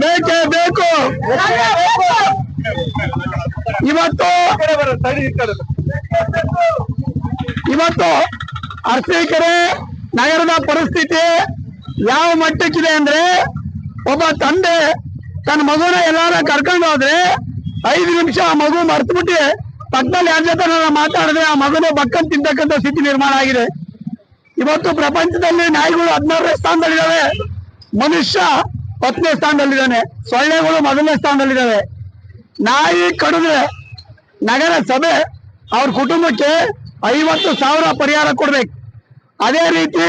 ಬೇಕೇ ಬೇಕು. ಇವತ್ತು ಇವತ್ತು ಅರಸೀಕೆರೆ ನಗರದ ಪರಿಸ್ಥಿತಿ ಯಾವ ಮಟ್ಟಕ್ಕಿದೆ ಅಂದ್ರೆ ಒಬ್ಬ ತಂದೆ ತನ್ನ ಮಗುನ ಎಲ್ಲಾರ ಕರ್ಕೊಂಡು ಹೋದ್ರೆ ಐದು ನಿಮಿಷ ಆ ಮಗು ಮರ್ತ್ಬಿಟ್ಟು ಪಕ್ಕದಲ್ಲಿ ಯಾರ ಜೊತೆ ಮಾತಾಡಿದ್ರೆ ಆ ಮಗನ ಬಕ್ಕನ್ ತಿಂತಕ್ಕಂಥ ಸ್ಥಿತಿ ನಿರ್ಮಾಣ ಆಗಿದೆ. ಇವತ್ತು ಪ್ರಪಂಚದಲ್ಲಿ ನಾಯಿಗಳು ಹದಿನಾರನೇ ಸ್ಥಾನದಲ್ಲಿದ್ದಾವೆ. ಮನುಷ್ಯ ಹತ್ತನೇ ಸ್ಥಾನದಲ್ಲಿದ್ದಾನೆ. ಸೊಳ್ಳೆಗಳು ಮೊದಲನೇ ಸ್ಥಾನದಲ್ಲಿದ್ದಾವೆ. ನಾಯಿ ಕಡಿದ್ರೆ ನಗರ ಸಭೆ ಅವ್ರ ಕುಟುಂಬಕ್ಕೆ ಐವತ್ತು ಸಾವಿರ ಪರಿಹಾರ ಕೊಡ್ಬೇಕು. ಅದೇ ರೀತಿ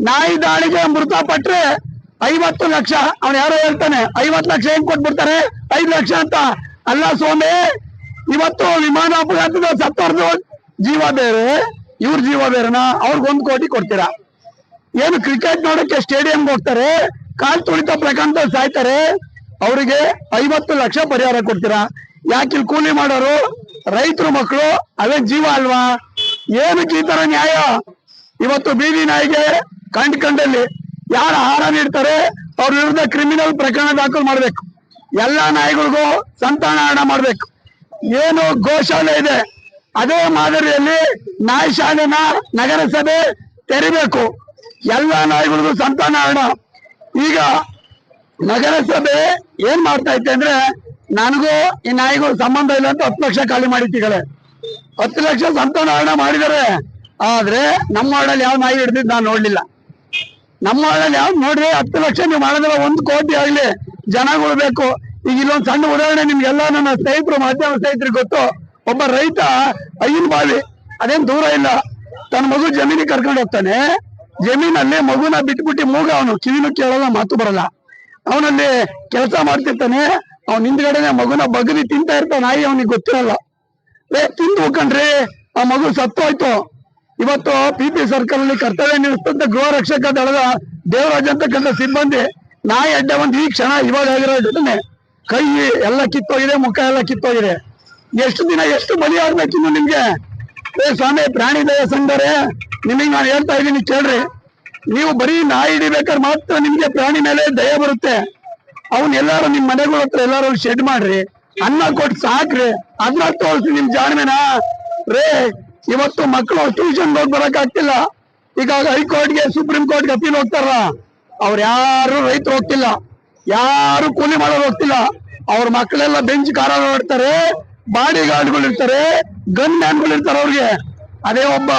ನಾಯಿ ದಾಳಿಗೆ ಮೃತಪಟ್ರೆ ಐವತ್ತು ಲಕ್ಷ. ಅವ್ನು ಯಾರೋ ಹೇಳ್ತಾನೆ, ಐವತ್ತು ಲಕ್ಷ ಹೆಂಗ್ ಕೊಟ್ಬಿಡ್ತಾರೆ? ಐದು ಲಕ್ಷ ಅಂತ. ಅಲ್ಲ ಸ್ವಾಮಿ, ಇವತ್ತು ವಿಮಾನ ಅಪಘಾತದ ಸತ್ತರ್ದು ಜೀವ ಬೇರೆ. ಇವ್ರ ಜೀವ ಬೇರೆನಾ? ಅವ್ರಿಗೊಂದು ಕೋಟಿ ಕೊಡ್ತೀರಾ? ಏನು ಕ್ರಿಕೆಟ್ ನೋಡಕ್ಕೆ ಸ್ಟೇಡಿಯಂ ಹೋಗ್ತಾರೆ, ಕಾಲ್ ತುಳಿತ ಪ್ರಕಾಂತ ಸಾಯ್ತಾರೆ, ಅವರಿಗೆ ಐವತ್ತು ಲಕ್ಷ ಪರಿಹಾರ ಕೊಡ್ತೀರಾ? ಯಾಕೆ ಇಲ್ಲಿ ಕೂಲಿ ಮಾಡೋರು? ರೈತರು ಮಕ್ಕಳು ಅವೇ ಜೀವ ಅಲ್ವಾ? ಏನಕ್ಕೆ ಈ ತರ ನ್ಯಾಯ? ಇವತ್ತು ಬೀದಿ ನಾಯಿಗೆ ಕಂಡ್ ಕಂಡಲ್ಲಿ ಯಾರು ಆಹಾರ ನೀಡ್ತಾರೆ, ಅವ್ರ ವಿರುದ್ಧ ಕ್ರಿಮಿನಲ್ ಪ್ರಕರಣ ದಾಖಲು ಮಾಡ್ಬೇಕು. ಎಲ್ಲಾ ನಾಯಿಗಳಿಗೂ ಸಂತಾನಹರಣ ಮಾಡ್ಬೇಕು. ಏನು ಗೋಶಾಲೆ ಇದೆ. ಅದೇ ಮಾದರಿಯಲ್ಲಿ ನಾಯಿ ಶಾಲೆನ ನಗರಸಭೆ ತೆರಿಬೇಕು. ಎಲ್ಲ ನಾಯಿಗಳಿಗೂ ಸಂತಾನಹರಣ ಈಗ ನಗರಸಭೆ ಏನ್ ಮಾಡ್ತಾ ಐತೆ ಅಂದ್ರೆ ನನಗೂ ಈ ನಾಯಿಗೂ ಸಂಬಂಧ ಇಲ್ಲ ಅಂತ ಹತ್ತು ಲಕ್ಷ ಖಾಲಿ ಮಾಡಿತ್ತಿಗಳೇ ಹತ್ತು ಲಕ್ಷ ಸಂತಾನಹರಣ ಮಾಡಿದ್ದಾರೆ. ಆದ್ರೆ ನಮ್ಮ ವಾರ್ಡಲ್ಲಿ ಯಾವ ನಾಯಿ ಹಿಡಿದಿದ್ದು ನಾನು ನೋಡ್ಲಿಲ್ಲ. ನಮ್ಮ ಹಾಡಲ್ಲಿ ಯಾವ್ದು ನೋಡ್ರಿ ಹತ್ತು ಲಕ್ಷ ನೀವು ಮಾಡಿದ್ರೆ ಒಂದು ಕೋಟಿ ಆಗ್ಲಿ, ಜನಗಳು ಬೇಕು. ಈಗ ಇಲ್ಲೊಂದು ಸಣ್ಣ ಉದಾಹರಣೆ ನಿಮ್ಗೆಲ್ಲ ನನ್ನ ಸ್ನೇಹಿತರು, ಮಾಧ್ಯಮ ಸ್ನೇಹಿತರಿಗೆ ಗೊತ್ತು. ಒಬ್ಬ ರೈತ ಐನ್ ಬಾವಿ, ಅದೇನ್ ದೂರ ಇಲ್ಲ, ತನ್ನ ಮಗು ಜಮೀನಿಗೆ ಕರ್ಕೊಂಡು ಹೋಗ್ತಾನೆ. ಜಮೀನಲ್ಲಿ ಮಗುನ ಬಿಟ್ಬಿಟ್ಟು ಮೂಗ ಅವನು ಕಿವಿನೂ ಕೇಳಲ್ಲ ಮಾತು ಬರಲ್ಲ. ಅವನಲ್ಲಿ ಕೆಲಸ ಮಾಡ್ತಿರ್ತಾನೆ, ಅವ್ನ ಹಿಂದ್ಗಡೆನೆ ಮಗುನ ಬಗದಿ ತಿಂತಾ ಇರ್ತಾನೆ, ನಾಯಿ ಅವನಿಗೆ ಗೊತ್ತಿರಲ್ಲ. ಏ, ತಿಂದು ಹೋಗ್ಕಂಡ್ರಿ ಆ ಮಗು ಸತ್ತೋಯ್ತು. ಇವತ್ತು ಪಿ ಪಿ ಸರ್ಕಲ್ ಅಲ್ಲಿ ಕರ್ತವ್ಯ ನಿಲ್ಲಿಸ್ತಂತ ಗೃಹ ರಕ್ಷಕ ದಳದ ದೇವರಾಜ್ ಅಂತಕ್ಕಂಥ ಸಿಬ್ಬಂದಿ, ನಾಯಿ ಅಡ್ಡ ಒಂದು ಈ ಕ್ಷಣ ಇವಾಗ ಆಗಿರೋ ಘಟನೆ ಕೈ ಎಲ್ಲ ಕಿತ್ತೋಗಿದೆ, ಮುಖ ಎಲ್ಲ ಕಿತ್ತೋಗಿದೆ. ಎಷ್ಟು ದಿನ ಎಷ್ಟು ಬಲಿ ಆಗ್ಬೇಕಿನ್ನು ನಿಮ್ಗೆ? ಏ ಸ್ವಾಮಿ, ಪ್ರಾಣಿ ದಯ ಸಂಘರೇ ನಿಮಗೆ ನಾನು ಹೇಳ್ತಾ ಇದ್ದೀನಿ ಕೇಳ್ರಿ. ನೀವು ಬರೀ ನಾಯಿ ಹಿಡಿಬೇಕಾದ್ರೆ ಮಾತ್ರ ನಿಮ್ಗೆ ಪ್ರಾಣಿ ಮೇಲೆ ದಯ ಬರುತ್ತೆ. ಅವನ್ ಎಲ್ಲಾರು ನಿಮ್ ಮನೆಗಳ ಹತ್ರ ಎಲ್ಲಾರು ಶೆಡ್ ಮಾಡ್ರಿ. ಅನ್ನ ಕೊಟ್ಟು ಸಾಕ್ರಿ. ಅದ್ರ ತೋರಿಸಿ ನಿಮ್ ಜಾಣ್ಮೆನ. ರೇ, ಇವತ್ತು ಮಕ್ಕಳು ಟ್ಯೂಷನ್ ಹೋಗಿ ಬರಕ್ ಆಗ್ತಿಲ್ಲ. ಈಗ ಹೈಕೋರ್ಟ್ಗೆ ಸುಪ್ರೀಂ ಕೋರ್ಟ್ಗೆ ಅಪೀಲ್ ಹೋಗ್ತಾರ. ಅವ್ರ ಯಾರು ರೈತರು ಹೋಗ್ತಿಲ್ಲ. ಯಾರು ಕೂಲಿ ಮಾಡೋರು ಹೋಗ್ತಿಲ್ಲ. ಅವ್ರ ಮಕ್ಕಳೆಲ್ಲ ಬೆಂಚ್ ಕಾರ ನೋಡ್ತಾರೆ ಬಾಡಿ ಗಾರ್ಡ್ಗಳು ಇರ್ತಾರೆ ಗನ್ ಮ್ಯಾನ್ಗಳು ಇರ್ತಾರೆ ಅವ್ರಿಗೆ. ಅದೇ ಒಬ್ಬ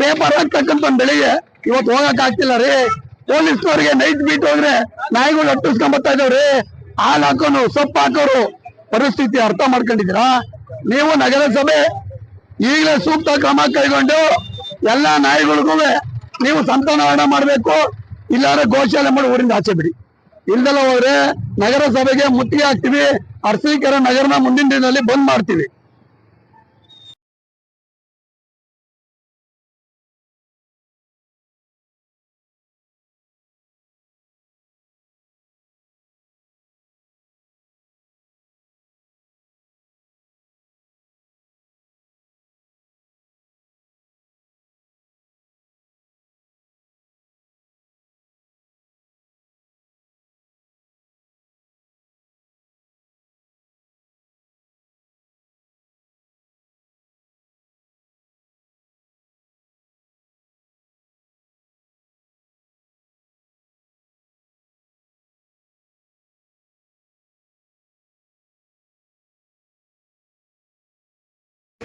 ಪೇಪರ್ ಹಾಕ್ತಕ್ಕಂತ ಒಂದ್ ಬೆಳಿಗ್ಗೆ ಇವತ್ತು ಹೋಗಕ್ ಆಗ್ತಿಲ್ಲ ರೀ. ಪೊಲೀಸ್ನವ್ರಿಗೆ ನೈಟ್ ಬೀಟ್ ಹೋದ್ರೆ ನಾಯಿಗಳು ಅಟ್ಟಿಸ್ಕೊಂಡ್ ಬರ್ತಾ ಇದಾವ್ರಿ ಹಾಲ್ ಹಾಕೋನು, ಸೊಪ್ಪು ಹಾಕೋರು. ಪರಿಸ್ಥಿತಿ ಅರ್ಥ ಮಾಡ್ಕೊಂಡಿದ್ದೀರಾ? ನೀವು ನಗರಸಭೆ ಈಗಲೇ ಸೂಕ್ತ ಕ್ರಮ ಕೈಗೊಂಡು ಎಲ್ಲಾ ನಾಯಿಗಳಿಗೂ ನೀವು ಸಂತಾನಹರಣ ಮಾಡಬೇಕು. ಇಲ್ಲಾದ್ರೆ ಗೋಶಾಲೆ ಮಾಡಿ ಊರಿಂದ ಆಚೆ ಬಿಡಿ. ಇಲ್ದಲ್ಲ ಹೋದ್ರೆ ನಗರಸಭೆಗೆ ಮುತ್ತಿಗೆ ಹಾಕ್ತಿವಿ ಅರಸೀಕೆರೆ ನಗರನ ಮುಂದಿನ ದಿನದಲ್ಲಿ ಬಂದ್ ಮಾಡ್ತೀವಿ.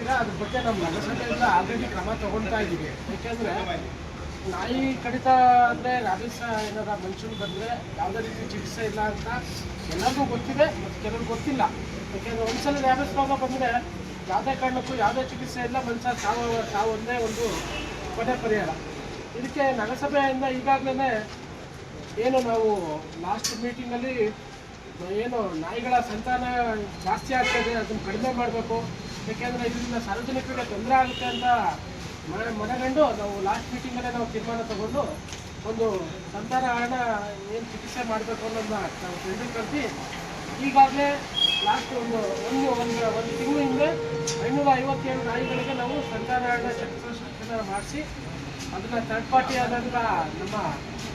ಈಗ ಅದ್ರ ಬಗ್ಗೆ ನಮ್ಮ ನಗರಸಭೆಯಿಂದ ಆಲ್ರೆಡಿ ಕ್ರಮ ತಗೊಳ್ತಾ ಇದ್ದೀವಿ. ಯಾಕೆಂದ್ರೆ ನಾಯಿ ಕಡಿತ ಅಂದ್ರೆ ರಾಬಿಸ್ ಏನಾರ ಮನುಷ್ಯನ್ ಬಂದರೆ ಯಾವುದೇ ರೀತಿ ಚಿಕಿತ್ಸೆ ಇಲ್ಲ ಅಂತ ಎಲ್ಲರಿಗೂ ಗೊತ್ತಿದೆ ಮತ್ತು ಕೆಲವ್ರಿಗೆ ಗೊತ್ತಿಲ್ಲ. ಯಾಕೆಂದ್ರೆ ಒಂದ್ಸಲ ರ್ಯಾಬಿಸ್ ರೋಗ ಬಂದರೆ ಯಾವುದೇ ಕಾರಣಕ್ಕೂ ಯಾವುದೇ ಚಿಕಿತ್ಸೆ ಇಲ್ಲ, ಮನುಷ್ಯ ಸಾವು ಸಾವು ಒಂದೇ ಒಂದು ಕೊನೆ ಪರಿಹಾರ. ಇದಕ್ಕೆ ನಗರಸಭೆಯಿಂದ ಈಗಾಗಲೇ ಏನು ನಾವು ಲಾಸ್ಟ್ ಮೀಟಿಂಗಲ್ಲಿ ಏನು ನಾಯಿಗಳ ಸಂತಾನ ಜಾಸ್ತಿ ಆಗ್ತದೆ ಅದನ್ನು ಕಡಿಮೆ ಮಾಡಬೇಕು. ಯಾಕೆಂದರೆ ಇದರಿಂದ ಸಾರ್ವಜನಿಕರಿಗೆ ತೊಂದರೆ ಆಗುತ್ತೆ ಅಂತ ಮನೆ ಮನಗಂಡು ನಾವು ಲಾಸ್ಟ್ ಮೀಟಿಂಗಲ್ಲೇ ನಾವು ತೀರ್ಮಾನ ತಗೊಂಡು ಒಂದು ಸಂತಾನ ಹಣ ಏನು ಚಿಕಿತ್ಸೆ ಮಾಡಬೇಕು ಅನ್ನೋದನ್ನ ನಾವು ತಿಳಿದು ಕಲ್ತು ಈಗಾಗಲೇ ಲಾಸ್ಟ್ ಒಂದು ಒಂದು ಒಂದು ಒಂದು ತಿಂಗಳ ಹಿಂದೆ ಐನೂರ ಐವತ್ತೇಳು ನಾಯಿಗಳಿಗೆ ನಾವು ಸಂತಾನ ಹಣ ಶಸ್ತ್ರಚಿಕಿತ್ಸೆ ಮಾಡಿಸಿ, ಅದನ್ನು ಥರ್ಡ್ ಪಾರ್ಟಿ ಆದಂಥ ನಮ್ಮ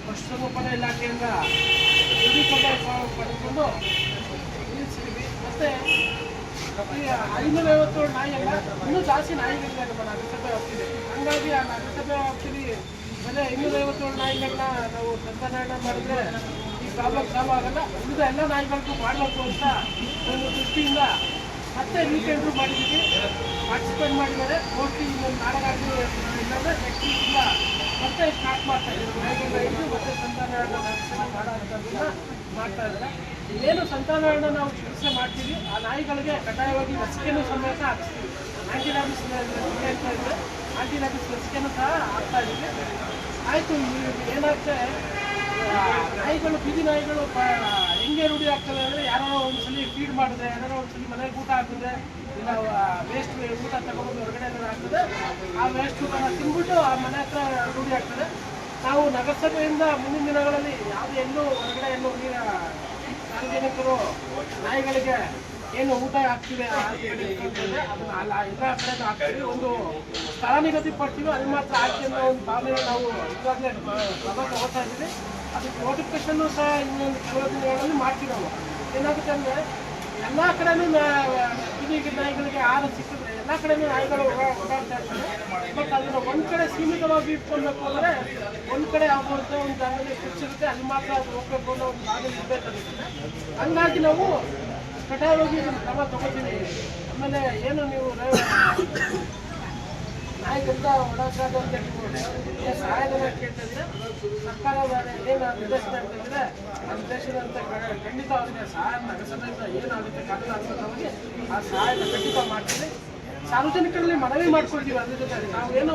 ಪಶುಸಂಗೋಪನಾ ಇಲಾಖೆಯಿಂದ ದೃಢೀಕರಣ ಪಡೆದುಕೊಂಡು ನಿಲ್ಲಿಸಿದ್ವಿ ಮತ್ತೆ ಐನೂರ ಐವತ್ತು ನಾಯಿ ಅಲ್ಲ ಇನ್ನೂ ಜಾಸ್ತಿ ನಾಯಿಗಳಿದೆ ನಮ್ಮ ನಗರಸಭೆ ವ್ಯಾಪ್ತಿದೆ ಹಂಗಾಗಿ ಆ ನಗರಸಭೆ ವ್ಯಾಪ್ತಿಲಿ ಬೆಲೆ ಐನೂರ ಐವತ್ತೇಳು ನಾಯಿಗಳನ್ನ ನಾವು ಸಂತಾನಯನ ಮಾಡಿದ್ರೆ ಈ ಪ್ರಾಬ್ಲಮ್ ಸಾಲ್ವ್ ಆಗಲ್ಲ. ಉಳಿದ ಎಲ್ಲ ನಾಯಿಗಳಿಗೂ ಮಾಡಬೇಕು ಅಂತ ಒಂದು ದೃಷ್ಟಿಯಿಂದ ಮತ್ತೆ ರೀಟೆಂಡ್ರು ಮಾಡಿದ್ದೀವಿ. ಪಾರ್ಟಿಸಿಪೇಟ್ ಮಾಡಿದ್ದಾರೆ. ಮೋಸ್ಟ್ಲಿ ಇನ್ನೊಂದು ಇಲ್ಲ ಇಲ್ಲಾಂದ್ರೆ ನೆಕ್ಸ್ಟ್ ವೀಕಿಂದ ಮತ್ತೆ ಸ್ಟಾರ್ಟ್ ಮಾಡ್ತಾ ಇದ್ದಾರೆ. ಹಿಡಿದು ಮತ್ತೆ ಅಂಥದ್ದನ್ನ ಮಾಡ್ತಾ ಇದ್ದಾರೆ. ಏನು ಸಂತಾನಗಳನ್ನ ನಾವು ಚಿಕಿತ್ಸೆ ಮಾಡ್ತೀವಿ ಆ ನಾಯಿಗಳಿಗೆ ಕಡ್ಡಾಯವಾಗಿ ಲಸಿಕೆನೂ ಸಮೇತ ಹಾಕಿಸ್ತೀವಿ. ಆಂಟಿ ರ್ಯಾಬಿಸ್ ಅಂತ ಇದೆ ಆಂಟಿ ರ್ಯಾಬಿಸ್ ಲಸಿಕೆನೂ ಸಹ ಹಾಕ್ತಾ ಇದ್ದೀವಿ. ಆಯಿತು ಏನಾಗುತ್ತೆ ಆ, ನಾಯಿಗಳು ಬೀದಿ ನಾಯಿಗಳು ಹೆಂಗೆ ರೂಢಿ ಆಗ್ತದೆ ಅಂದರೆ ಯಾರೋ ಒಂದ್ಸಲಿ ಫೀಡ್ ಮಾಡಿದ್ರೆ ಯಾರೋ ಒಂದ್ಸಲಿ ಮನೆಗೆ ಊಟ ಹಾಕಿದ್ರೆ ಇಲ್ಲ ವೇಸ್ಟ್ ಊಟ ತಗೊಂಡು ಹೊರಗಡೆ ಆಗ್ತದೆ ಆ ವೇಸ್ಟ್ ಊಟನ ತಿಂದ್ಬಿಟ್ಟು ಆ ಮನೆ ಹತ್ರ ರೂಢಿ ಆಗ್ತದೆ. ನಾವು ನಗರಸಭೆಯಿಂದ ಮುಂದಿನ ದಿನಗಳಲ್ಲಿ ಯಾವುದೇ ಎಲ್ಲೂ ಹೊರಗಡೆ ಎಲ್ಲೂ ನೀರ ಸಾರ್ವಜನಿಕರು ನಾಯಿಗಳಿಗೆ ಏನು ಊಟ ಹಾಕ್ತಿದೆ ಅದನ್ನ ಅಲ್ಲ ಹಾಕ್ತೀವಿ. ಒಂದು ಸ್ಥಳ ಪಡ್ತೀವಿ ಅದು ಮಾತ್ರ ಹಾಕಿ ಅನ್ನೋ ಒಂದು ಭಾವನೆ ನಾವು ಇವಾಗಲೇ ಕ್ರಮ ತಗೋತಾ ಇದ್ದೀವಿ. ಅದಕ್ಕೆ ನೋಟಿಫಿಕೇಶನ್ ಸಹ ಇನ್ನೊಂದು ಕೆಲವು ದಿನಗಳಲ್ಲಿ ಮಾಡ್ತೀವಿ ನಾವು. ಏನಾಗುತ್ತೆ ಅಂದರೆ, ಎಲ್ಲ ಕಡೆನೂ ಬೀದಿಗೆ ನಾಯಿಗಳಿಗೆ ಆಹಾರ ಸಿಕ್ಕಿದ್ರೆ ಎಲ್ಲ ಕಡೆನೂ ನಾಯಿಗಳು ಓಡಾ- ಓಡಾಡ್ತಾ ಇರ್ತವೆ ಬಟ್ ಅದನ್ನ ಒಂದ್ ಕಡೆ ಸೀಮಿತವಾಗಿ ಇಟ್ಕೊಳ್ಬೇಕು ಅಂದ್ರೆ ಒಂದ್ ಕಡೆ ಆಗುವಂತ ಒಂದು ಜಾಗದಲ್ಲಿ ಕುರ್ಚಿರುತ್ತೆ ಅಲ್ಲಿ ಮಾತ್ರ ಅದು ಹೋಗ್ಬೇಕು ಅನ್ನೋ ಒಂದು ಭಾಗ ಇರಬೇಕಾಗುತ್ತೆ. ಹಂಗಾಗಿ ನಾವು ಕಡ್ಡಾಯವಾಗಿ ಇದನ್ನ ಕ್ರಮ ತಗೋತೀವಿ. ಆಮೇಲೆ ಏನು ನೀವು ರೇ- ನಾಯಿ ಗಂಧ ಓಡಾಡ್ಸೋದು ಅಂತ ಏನು ಸಹಾಯಧನ ಕೇಳ್ತಿದ್ರೆ ಸರ್ಕಾರ ಏನು ನಿರ್ದೇಶನ ಅಂತಂದ್ರೆ ಆ ನಿರ್ದೇಶನ ಅಂತ ಖಂಡಿತ ಅವರಿಗೆ ಸಹಾಯ ನಗರಸಭೆಯಿಂದ ಏನಾಗುತ್ತೆ ಕಾನೂನು ಅನುಸಾರವಾಗಿ ಆ ಸಹಾಯನ ಖಂಡಿತ ಮಾಡ್ತೀವಿ. ಸಾರ್ವಜನಿಕರಲ್ಲಿ ಮನವಿ ಮಾಡ್ಕೊಳ್ತೀವಿ ಅದ್ರ ಜೊತೆ ನಾವು ಏನು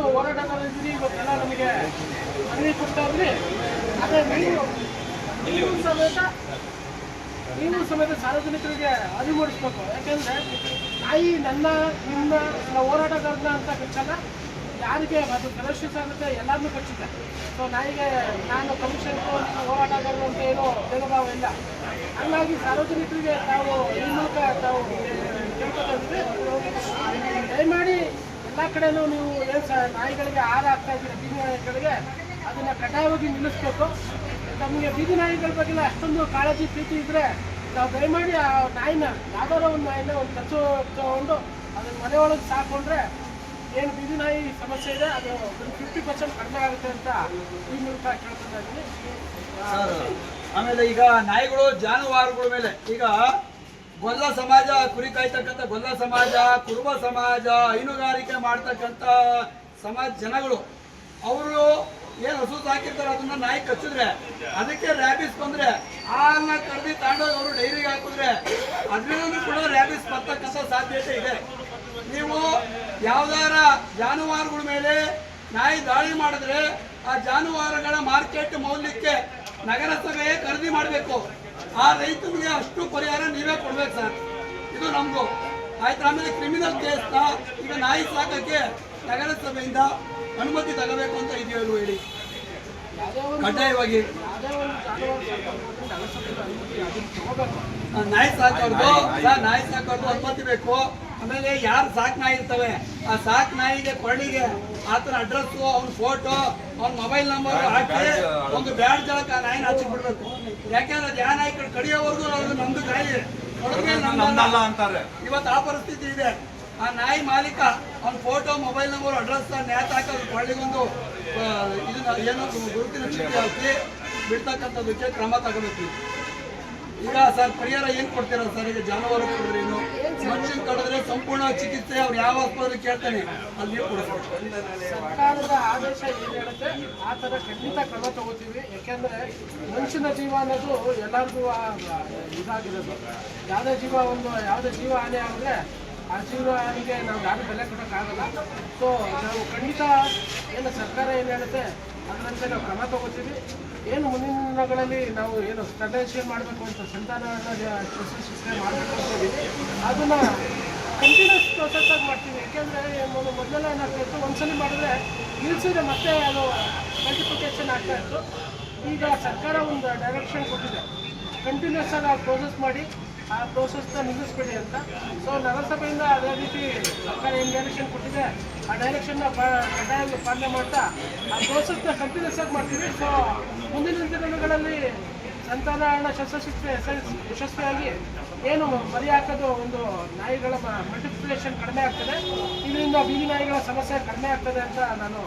ಮಾಡಿದ್ವಿ ಇವತ್ತೆಲ್ಲ ನಮಗೆ ಮನವಿ ಕೊಡ್ತಾ ಆದರೆ ನೀವು ಸಮೇತ ನೀವು ಸಮೇತ ಸಾರ್ವಜನಿಕರಿಗೆ ಅರಿವು ಮೂಡಿಸ್ಬೇಕು. ಯಾಕೆಂದ್ರೆ ನಾಯಿ ನನ್ನ, ನಿಮ್ಮ ಹೋರಾಟಗಾರನ ಅಂತ ಕಚ್ಚಲ್ಲ ಯಾರಿಗೆ ಅದು ಪ್ರದರ್ಶಿತ ಆಗುತ್ತೆ ಎಲ್ಲರನ್ನೂ ಕಚ್ಚುತ್ತೆ ಸೊ ನಾಯಿಗೆ ನಾನು ಕಮಿಷನ್ ಹೋರಾಟಗಾರರು ಅಂತ ಏನೋ ಭೇದಭಾವ ಇಲ್ಲ. ಹಂಗಾಗಿ ಸಾರ್ವಜನಿಕರಿಗೆ ತಾವು ಈ ಮೂಲಕ ತಾವು ದಯಮಾಡಿ ಎಲ್ಲ ಕಡೆನೂ ನೀವು ಏನು ನಾಯಿಗಳಿಗೆ ಆಹಾರ ಹಾಕ್ತಾ ಇದ್ದೀರಿ, ಬೀದಿ ನಾಯಿಗಳಿಗೆ, ಅದನ್ನ ಕಡ್ಡಾಯವಾಗಿ ನಿಲ್ಲಿಸ್ಬೇಕು. ನಮಗೆ ಬೀದಿ ನಾಯಿಗಳ ಬಗ್ಗೆ ಅಷ್ಟೊಂದು ಕಾಳಜಿ, ಪ್ರೀತಿ ಇದ್ರೆ ನಾವು ದಯಮಾಡಿ ಆ ನಾಯಿನ ಯಾವ್ದಾರ ಒಂದು ನಾಯಿನ ಒಂದು ಕಚ್ಚು ತಗೊಂಡು ಅದನ್ನ ಮನೆ ಒಳಗೆ ಸಾಕೊಂಡ್ರೆ ಏನು ಬೀದಿ ನಾಯಿ ಸಮಸ್ಯೆ ಇದೆ, ಅದು ಒಂದು ಫಿಫ್ಟಿ ಪರ್ಸೆಂಟ್ ಕಡಿಮೆ ಆಗುತ್ತೆ ಅಂತ ಈ ಮೂಲಕ ಕೇಳ್ಕೊತಾ ಇದ್ದೀನಿ. ಆಮೇಲೆ ಈಗ ನಾಯಿಗಳು, ಜಾನುವಾರುಗಳ ಮೇಲೆ ಈಗ ಗೊಲ್ಲ ಸಮಾಜ, ಕುರಿ ಕಾಯ್ತಕ್ಕಂಥ ಗೊಲ್ಲ ಸಮಾಜ, ಕುರುಬ ಸಮಾಜ, ಹೈನುಗಾರಿಕೆ ಮಾಡ್ತಕ್ಕಂಥ ಸಮಾಜ ಜನಗಳು, ಅವರು ಏನು ಹಸು ಸಾಕಿರ್ತಾರೆ ಅದನ್ನ ನಾಯಿ ಕಚ್ಚಿದ್ರೆ, ಅದಕ್ಕೆ ರ್ಯಾಬಿಸ್ ಬಂದ್ರೆ ಹಾಲನ್ನ ಕರ್ದಿ ತಗೊಂಡೋಗಿ ಅವರು ಡೈರಿಗೆ ಹಾಕಿದ್ರೆ ಅದರಿಂದ ಕೂಡ ರ್ಯಾಬಿಸ್ ಬರ್ತಕ್ಕಂಥ ಸಾಧ್ಯತೆ ಇದೆ. ನೀವು ಯಾವ್ದಾರ ಜಾನುವಾರುಗಳ ಮೇಲೆ ನಾಯಿ ದಾಳಿ ಮಾಡಿದ್ರೆ, ಆ ಜಾನುವಾರುಗಳ ಮಾರ್ಕೆಟ್ ಮೌಲ್ಯಕ್ಕೆ ನಗರಸಭೆ ಖರೀದಿ ಮಾಡಬೇಕು. ಆ ರೈತನಿಗೆ ಅಷ್ಟು ಪರಿಹಾರ ನೀವೇ ಕೊಡ್ಬೇಕು ಸರ್. ಇದು ನಮ್ದು. ಆಯ್ತು, ಆಮೇಲೆ ಕ್ರಿಮಿನಲ್ ಕೇಸ್ನ ಈಗ ನಾಯಿ ಸಾಕಕ್ಕೆ ನಗರಸಭೆಯಿಂದ ಅನುಮತಿ ತಗೋಬೇಕು ಅಂತ ಇದೆಯಲ್ಲ ಹೇಳಿ ಕಡ್ಡಾಯವಾಗಿ. ನಾಯಿ ಸಾಕೋದು ನಾಯಿ ಸಾಕೋದು ಅನುಮತಿ ಬೇಕು. ಆಮೇಲೆ ಯಾರು ಸಾಕ್ ನಾಯಿ ಇರ್ತವೆ ಆ ಸಾಕ್ ನಾಯಿಗೆ ಕೊಳ್ಳಿಗೆ ಆತನ ಅಡ್ರೆಸ್ ಅವ್ನ ಫೋಟೋ ಅವ್ನ ಮೊಬೈಲ್ ನಂಬರ್ ಹಾಕಿ ಒಂದು ಬ್ಯಾಡ್ ಜಳಕ ಆ ನಾಯಿನ ಹಚ್ಚಿ ಬಿಡ್ಬೇಕು. ಯಾಕೆಂದ್ರೆ ಅದು ಯಾವ ನಾಯಿ ಕಡೆ ಕಡಿಯೋವರೆಗೂ ಅದು ನಮ್ದು ನಾಯಿ. ಅಂತಾರೆ. ಇವತ್ತು ಆ ಪರಿಸ್ಥಿತಿ ಇದೆ. ಆ ನಾಯಿ ಮಾಲೀಕ ಅವ್ನ ಫೋಟೋ ಮೊಬೈಲ್ ನಂಬರ್ ಅಡ್ರೆಸ್ ನ್ಯಾತ್ ಹಾಕೋದು ಕೊಳ್ಳಿಗೊಂದು ಇದನ್ನ ಏನೋ ಗುರುತಿನ ಚೀಟಿ ಹಾಕಿ ಬಿಡ್ತಕ್ಕಂಥದಕ್ಕೆ ಕ್ರಮ ತಗೋಬೇಕು. ಈಗ ಸರ್, ಪರಿಹಾರ ಏನ್ ಕೊಡ್ತೀರಾ ಸರ್? ಈಗ ಜಾನುವಾರು ಕೊಡ್ರೇನು ಮನುಷ್ಯನ್ ಕಡಿದ್ರೆ ಸಂಪೂರ್ಣ ಚಿಕಿತ್ಸೆ ಅವ್ರು ಯಾವ ಆಸ್ಪತ್ರೆ ಕೇಳ್ತಾನೆ ಅಲ್ಲಿ ಸರ್ಕಾರದ ಆದೇಶ ಏನು ಹೇಳುತ್ತೆ? ಆ ಥರ ಖಂಡಿತ ಕ್ರಮ ತಗೋತೀವಿ. ಯಾಕೆಂದ್ರೆ ಮನುಷ್ಯನ ಜೀವ ಅನ್ನೋದು ಎಲ್ಲರಿಗೂ ಇದಾಗಿರೋದು ಯಾವುದೇ ಜೀವ ಒಂದು, ಯಾವುದೇ ಜೀವ ಹಾನಿ ಆದ್ರೆ ಆ ಜೀವ ಹಾನಿಗೆ ನಾವು ಯಾರು ಬೆಲೆ ಕೊಡೋಕ್ಕಾಗಲ್ಲ. ಸೊ ನಾವು ಖಂಡಿತ ಏನು ಸರ್ಕಾರ ಏನು ಹೇಳುತ್ತೆ? ಅದರಂತೆ ನಾವು ಕ್ರಮ ತಗೋತೀವಿ. ಏನು ಮುಂದಿನ ದಿನಗಳಲ್ಲಿ ನಾವು ಏನು ಸ್ಟಡೇಷನ್ ಮಾಡಬೇಕು ಅಂತ ಸಂತಾನವನ್ನು ಶಿಕ್ಷಣ ಮಾಡಬೇಕು ಅಂತ ಇದ್ದೀವಿ ಅದನ್ನ ಕಂಟಿನ್ಯೂಸ್ ಪ್ರೊಸೆಸ್ ಆಗಿ ಮಾಡ್ತೀವಿ. ಯಾಕೆಂದ್ರೆ ಮೊದಲು ಮೊದಲೆಲ್ಲ ಏನಾಗ್ತಾ ಇತ್ತು? ಒಂದ್ಸಲಿ ಮಾಡಿದ್ರೆ ನಿಲ್ಸಿದ್ರೆ ಮತ್ತೆ ಅದು ಮಲ್ಟಿಪ್ಲಿಕೇಶನ್ ಆಗ್ತಾ ಇತ್ತು. ಈಗ ಸರ್ಕಾರ ಒಂದು ಡೈರೆಕ್ಷನ್ ಕೊಟ್ಟಿದೆ. ಕಂಟಿನ್ಯೂಸ್ ಆಗಿ ಪ್ರೋಸೆಸ್ ಮಾಡಿ ಆ ಪ್ರೋಸೆಸ್ನ ನಿಲ್ಲಿಸ್ಬಿಡಿ ಅಂತ. ಸೊ ನಗರಸಭೆಯಿಂದ ಅದೇ ರೀತಿ ಸರ್ಕಾರ ಏನು ಡೈರೆಕ್ಷನ್ ಕೊಟ್ಟಿದೆ, ಆ ಡೈರೆಕ್ಷನ್ನ ಕಡ್ಡಾಯವಾಗಿ ಪಾಲನೆ ಮಾಡ್ತಾ ಆ ಪ್ರೋಸೆಸ್ನ ಕಂಟಿನ್ಯೂಸ್ ಆಗಿ ಮಾಡ್ತೀವಿ. ಸೊ ಮುಂದಿನ ದಿನಗಳಲ್ಲಿ ಸಂತಾನಹರಣ ಶಸ್ತ್ರಚಿಕಿತ್ಸೆ ಯಶಸ್- ಯಶಸ್ವಿಯಾಗಿ ಏನು ಮರಿ ಹಾಕೋದು ಒಂದು ನಾಯಿಗಳ ಮಲ್ಟಿಪ್ಲಿಕೇಶನ್ ಕಡಿಮೆ ಆಗ್ತದೆ. ಇದರಿಂದ ಬೀದಿ ನಾಯಿಗಳ ಸಮಸ್ಯೆ ಕಡಿಮೆ ಆಗ್ತದೆ ಅಂತ ನಾನು.